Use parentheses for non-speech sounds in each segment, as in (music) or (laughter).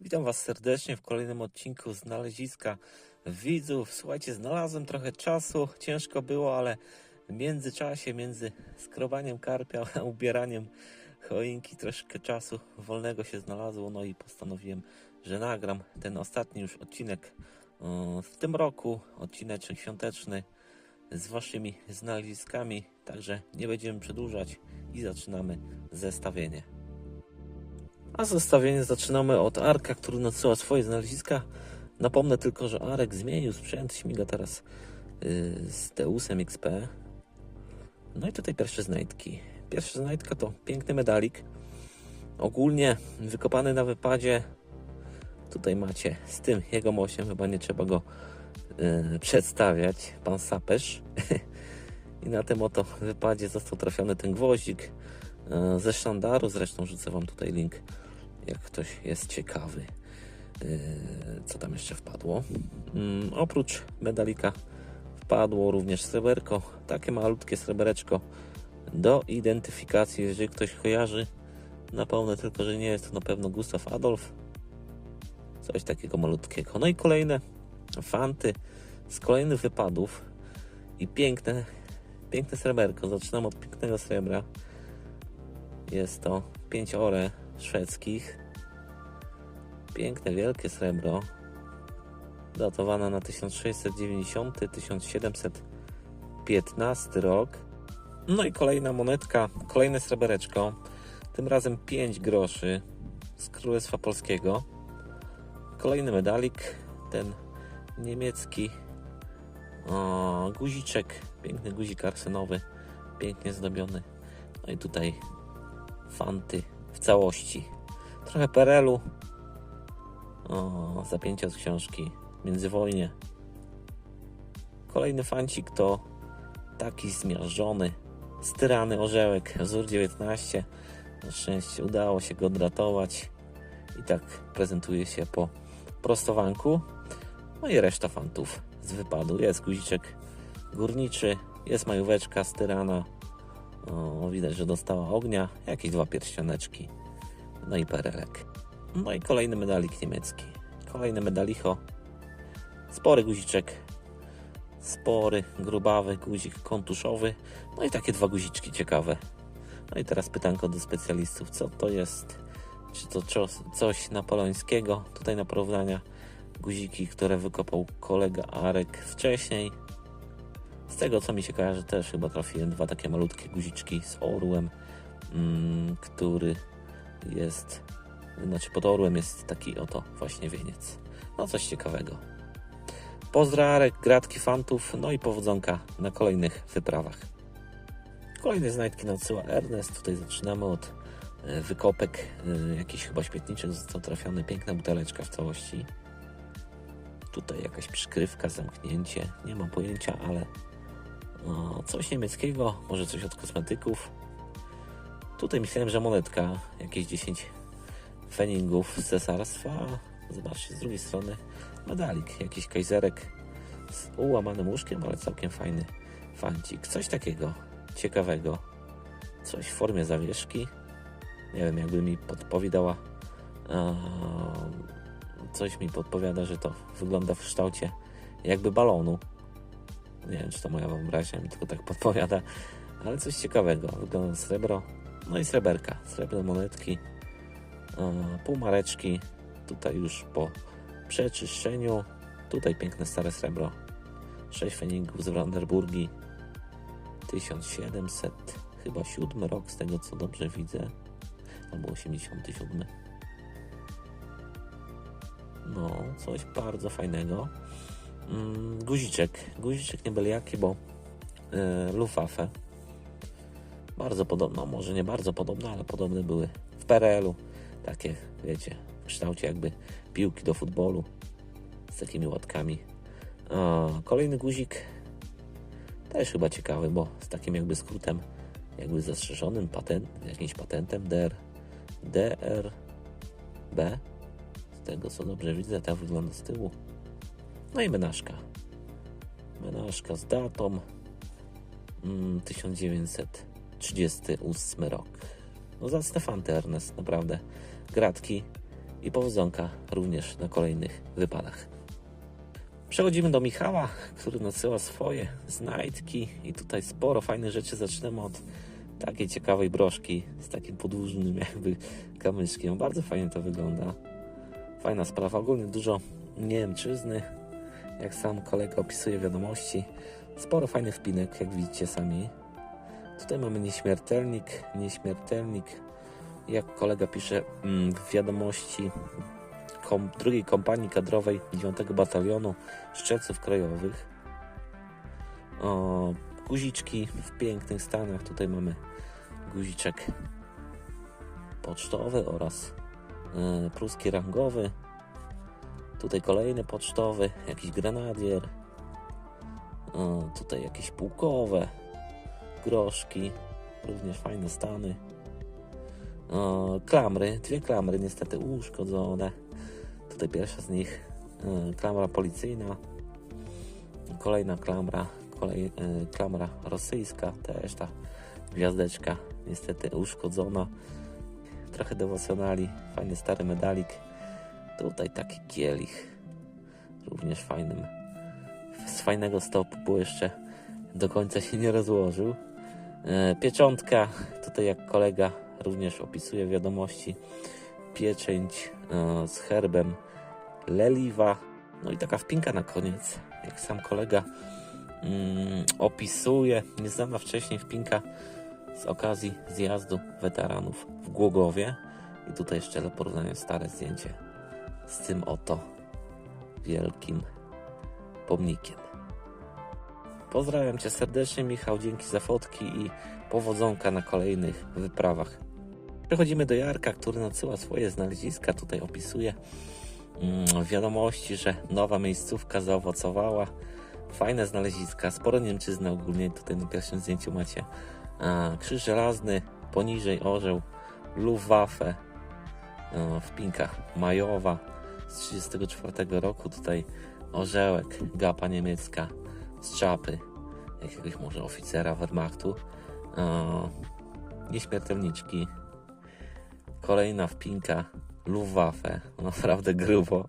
Witam Was serdecznie w kolejnym odcinku Znaleziska Widzów. Słuchajcie, znalazłem trochę czasu, ciężko było, ale w międzyczasie, między skrobaniem karpia (laughs) a ubieraniem choinki, troszkę czasu wolnego się znalazło, no i postanowiłem, że nagram ten ostatni już odcinek e, w tym roku, odcineczek świąteczny z Waszymi znaleziskami, także nie będziemy przedłużać i zaczynamy zestawienie. A zestawienie zaczynamy od Arka, który nadsyła swoje znaleziska. Napomnę tylko, że Arek zmienił sprzęt, śmiga teraz yy, z Teusem XP. No i tutaj pierwsze znajdki. Pierwsza znajdka to piękny medalik. Ogólnie wykopany na wypadzie. Tutaj macie z tym jego mosiem, chyba nie trzeba go yy, przedstawiać. Pan Sapesz. (laughs) I na tym oto wypadzie został trafiony ten gwoździk yy, ze sztandaru. Zresztą rzucę Wam tutaj link jak ktoś jest ciekawy, yy, co tam jeszcze wpadło. Mm, oprócz medalika wpadło również sreberko, takie malutkie srebereczko do identyfikacji, jeżeli ktoś kojarzy. Napomnę tylko, że nie jest to na pewno Gustaw Adolf. Coś takiego malutkiego. No i kolejne fanty z kolejnych wypadów i piękne, piękne sreberko. Zaczynam od pięknego srebra. Jest to 5 ore szwedzkich. Piękne, wielkie srebro. Datowane na 1690-1715 rok. No i kolejna monetka, kolejne srebereczko. Tym razem 5 groszy z Królestwa Polskiego. Kolejny medalik, ten niemiecki o, guziczek, piękny guzik arsenowy, pięknie zdobiony. No i tutaj fanty w całości. Trochę perelu. O, zapięcia z książki. Międzywojnie. Kolejny fancik to taki zmiażdżony, styrany orzełek wzór 19. Na szczęście udało się go odratować i tak prezentuje się po prostowanku. No i reszta fantów z wypadu. Jest guziczek górniczy, jest majóweczka styrana. O, widać, że dostała ognia, jakieś dwa pierścioneczki, no i perelek. No i kolejny medalik niemiecki. Kolejny medalicho. Spory guziczek. Spory, grubawy guzik kontuszowy. No i takie dwa guziczki ciekawe. No i teraz pytanko do specjalistów, co to jest? Czy to coś napoleońskiego? Tutaj na porównania guziki, które wykopał kolega Arek wcześniej. Z tego co mi się kojarzy, też chyba trafiłem dwa takie malutkie guziczki z orłem, mm, który jest, znaczy pod orłem jest taki oto właśnie wieniec. No coś ciekawego. Pozdrarek, gratki fantów, no i powodzonka na kolejnych wyprawach. Kolejne znajdki nadsyła Ernest. Tutaj zaczynamy od e, wykopek. e, Jakiś chyba śmietniczek został trafiony. Piękna buteleczka w całości. Tutaj jakaś przykrywka, zamknięcie. Nie mam pojęcia, ale o, coś niemieckiego, może coś od kosmetyków. Tutaj myślałem, że monetka, jakieś 10 feningów z cesarstwa. Zobaczcie, z drugiej strony medalik, jakiś kajzerek z ułamanym łóżkiem, ale całkiem fajny fancik. Coś takiego ciekawego. Coś w formie zawieszki. Nie wiem, jakby mi podpowiadała. coś mi podpowiada, że to wygląda w kształcie jakby balonu. Nie wiem, czy to moja wyobraźnia mi tylko tak podpowiada, ale coś ciekawego. Wygląda srebro. No i sreberka. Srebrne monetki. Półmareczki. Tutaj już po przeczyszczeniu. Tutaj piękne stare srebro. 6 feningów z Brandenburgii. 1700 chyba 7 rok z tego co dobrze widzę. Albo 87. No, coś bardzo fajnego. Mm, guziczek. Guziczek nie byle jaki, bo yy. Bardzo podobno, może nie bardzo podobne, ale podobne były w PRL-u. Takie, wiecie, w kształcie jakby piłki do futbolu z takimi łatkami. A, kolejny guzik też chyba ciekawy, bo z takim jakby skrótem, jakby zastrzeżonym patent, jakimś patentem DR, DRB. Z tego co dobrze widzę, tak wygląda z tyłu. No i menażka. Menażka z datą mm, 1938 rok. No za Stefan Ernest, naprawdę. Gratki. i powodzonka również na kolejnych wypadach. Przechodzimy do Michała, który nasyła swoje znajdki i tutaj sporo fajnych rzeczy. Zaczynamy od takiej ciekawej broszki z takim podłużnym jakby kamyczkiem. Bardzo fajnie to wygląda. Fajna sprawa. Ogólnie dużo Niemczyzny, jak sam kolega opisuje wiadomości. Sporo fajnych wpinek, jak widzicie sami. Tutaj mamy nieśmiertelnik, nieśmiertelnik. Jak kolega pisze mm, w wiadomości kom, drugiej kompanii kadrowej 9 batalionu Szczeców Krajowych. O, guziczki w pięknych stanach. Tutaj mamy guziczek pocztowy oraz y, pruski rangowy. Tutaj kolejny pocztowy, jakiś grenadier. O, tutaj jakieś pułkowe, groszki, również fajne stany. O, klamry, dwie klamry niestety uszkodzone. Tutaj pierwsza z nich y, klamra policyjna, kolejna klamra, kolej, y, klamra rosyjska, też ta gwiazdeczka niestety uszkodzona. Trochę dewocjonali, fajny stary medalik. Tutaj taki kielich, również fajnym, z fajnego stopu, bo jeszcze do końca się nie rozłożył. E, Pieczątka, tutaj jak kolega również opisuje wiadomości, pieczęć e, z herbem leliwa. No i taka wpinka na koniec, jak sam kolega mm, opisuje, nieznana wcześniej wpinka z okazji zjazdu weteranów w Głogowie. I tutaj jeszcze dla porównania stare zdjęcie z tym oto wielkim pomnikiem. Pozdrawiam Cię serdecznie, Michał. Dzięki za fotki i powodzonka na kolejnych wyprawach. Przechodzimy do Jarka, który nadsyła swoje znaleziska. Tutaj opisuje mm, wiadomości, że nowa miejscówka zaowocowała. Fajne znaleziska, sporo Niemczyzny ogólnie. Tutaj na pierwszym zdjęciu macie a, krzyż żelazny, poniżej orzeł, Luftwaffe a, w pinkach Majowa z 1934 roku. Tutaj orzełek, gapa niemiecka z czapy jakiegoś może oficera Wehrmachtu. Nieśmiertelniczki. Kolejna wpinka Luftwaffe. No, Naprawdę grubo.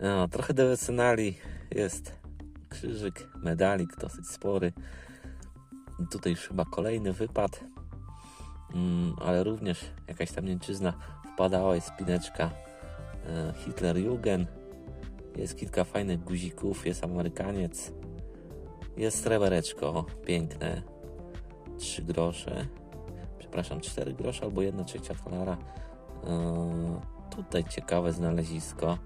No, (laughs) trochę dewecjonali jest krzyżyk, medalik dosyć spory. Tutaj już chyba kolejny wypad, mm, ale również jakaś tam Niemczyzna wpadała, jest spineczka e, Hitlerjugend, jest kilka fajnych guzików, jest Amerykaniec, jest srebereczko, piękne, 3 grosze, przepraszam, 4 grosze albo 1 trzecia dolara. E, tutaj ciekawe znalezisko,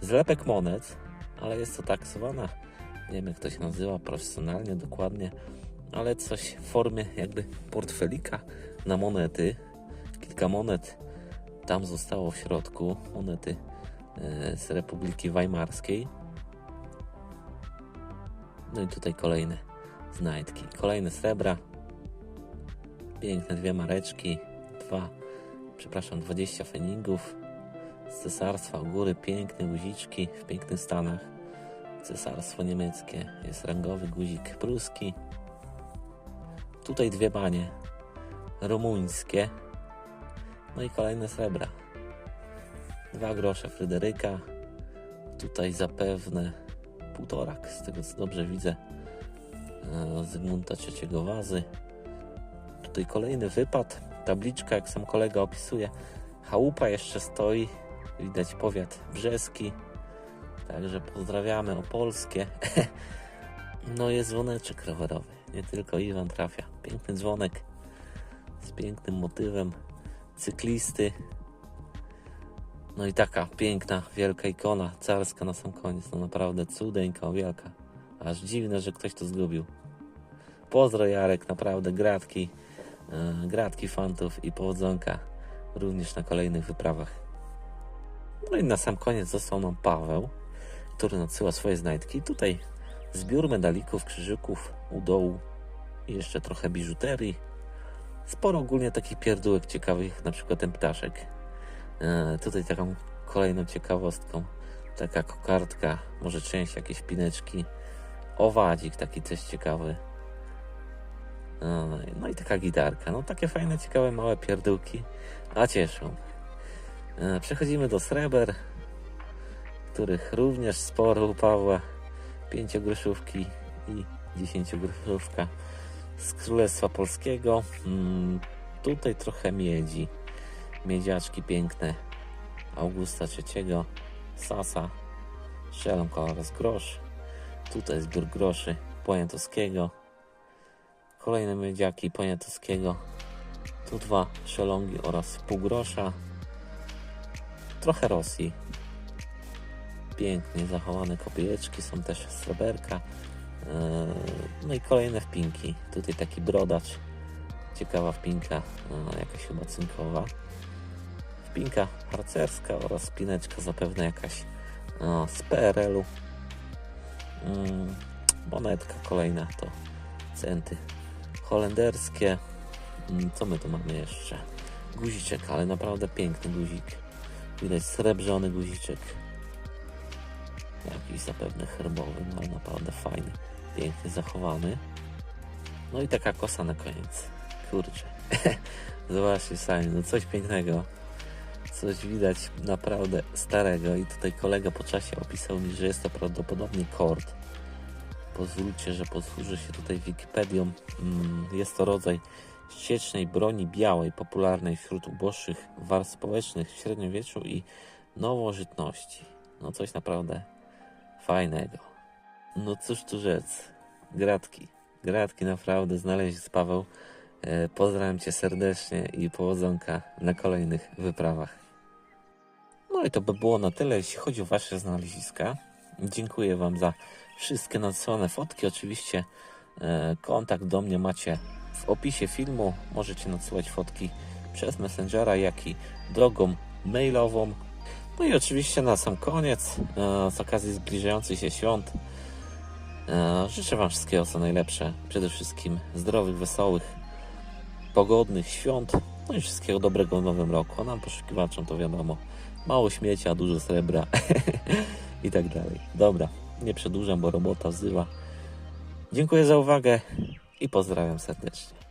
zlepek monet, ale jest to taksowana, nie wiem jak to się nazywa profesjonalnie, dokładnie, ale coś w formie jakby portfelika na monety. Kilka monet tam zostało w środku, monety z Republiki Weimarskiej. No i tutaj kolejne znajdki, kolejne srebra, piękne dwie mareczki, dwa, przepraszam, 20 feningów z cesarstwa u góry, piękne guziczki w pięknych stanach. Cesarstwo niemieckie, jest rangowy guzik pruski. Tutaj dwie banie rumuńskie. No i kolejne srebra. Dwa grosze Fryderyka. Tutaj zapewne półtorak, z tego co dobrze widzę, e, Zygmunta III Wazy. Tutaj kolejny wypad. Tabliczka, jak sam kolega opisuje. Chałupa jeszcze stoi. Widać powiat brzeski. Także pozdrawiamy Opolskie. (laughs) No jest dzwoneczek rowerowy. Nie tylko Iwan trafia. Piękny dzwonek z pięknym motywem cyklisty. No i taka piękna, wielka ikona carska na sam koniec. No naprawdę cudeńka, wielka. Aż dziwne, że ktoś to zgubił. Pozdro Jarek, naprawdę gratki, yy, gratki fantów i powodzonka również na kolejnych wyprawach. No i na sam koniec został nam Paweł, który nadsyła swoje znajdki. Tutaj zbiór medalików, krzyżyków u dołu i jeszcze trochę biżuterii. Sporo ogólnie takich pierdółek ciekawych, na przykład ten ptaszek. E, tutaj taką kolejną ciekawostką, taka kokardka, może część jakieś pineczki, owadzik taki też ciekawy. E, no i taka gitarka. No takie fajne, ciekawe, małe pierdółki, a cieszą. E, Przechodzimy do sreber, których również sporo u Pawła. Pięciogroszówki i dziesięciogroszówka z Królestwa Polskiego. Mm, tutaj trochę miedzi. Miedziaczki piękne Augusta III, Sasa, Szelonka oraz grosz. Tutaj zbiór groszy Poniatowskiego. Kolejne miedziaki Poniatowskiego. Tu dwa szelongi oraz pół grosza. Trochę Rosji. Pięknie zachowane kopieczki, są też sreberka. Eee, No i kolejne wpinki. Tutaj taki brodacz. Ciekawa wpinka, eee, jakaś chyba cynkowa. Wpinka harcerska oraz spineczka zapewne jakaś eee, z PRL-u. Mm, Monetka kolejna to centy holenderskie. Mm, Co my tu mamy jeszcze? Guziczek, ale naprawdę piękny guzik. Widać srebrzony guziczek. Jakiś zapewne herbowy, no ale naprawdę fajny, pięknie zachowany. No i taka kosa na koniec. Kurczę. (laughs) Zobaczcie sami, no coś pięknego. Coś widać naprawdę starego i tutaj kolega po czasie opisał mi, że jest to prawdopodobnie kord. Pozwólcie, że posłużę się tutaj Wikipedią. Mm, Jest to rodzaj ściecznej broni białej, popularnej wśród uboższych warstw społecznych w średniowieczu i nowożytności. No coś naprawdę fajnego. No cóż tu rzec. Gratki. Gratki naprawdę znaleźć Paweł. E, Pozdrawiam Cię serdecznie i powodzonka na kolejnych wyprawach. No i to by było na tyle, jeśli chodzi o Wasze znaleziska. Dziękuję Wam za wszystkie nadesłane fotki. Oczywiście e, kontakt do mnie macie w opisie filmu. Możecie nadsyłać fotki przez Messengera, jak i drogą mailową. No i oczywiście na sam koniec, e, z okazji zbliżających się świąt, e, życzę Wam wszystkiego co najlepsze. Przede wszystkim zdrowych, wesołych, pogodnych świąt. No i wszystkiego dobrego w nowym roku. A nam poszukiwaczom to wiadomo, mało śmiecia, dużo srebra (laughs) i tak dalej. Dobra, nie przedłużam, bo robota wzywa. Dziękuję za uwagę i pozdrawiam serdecznie.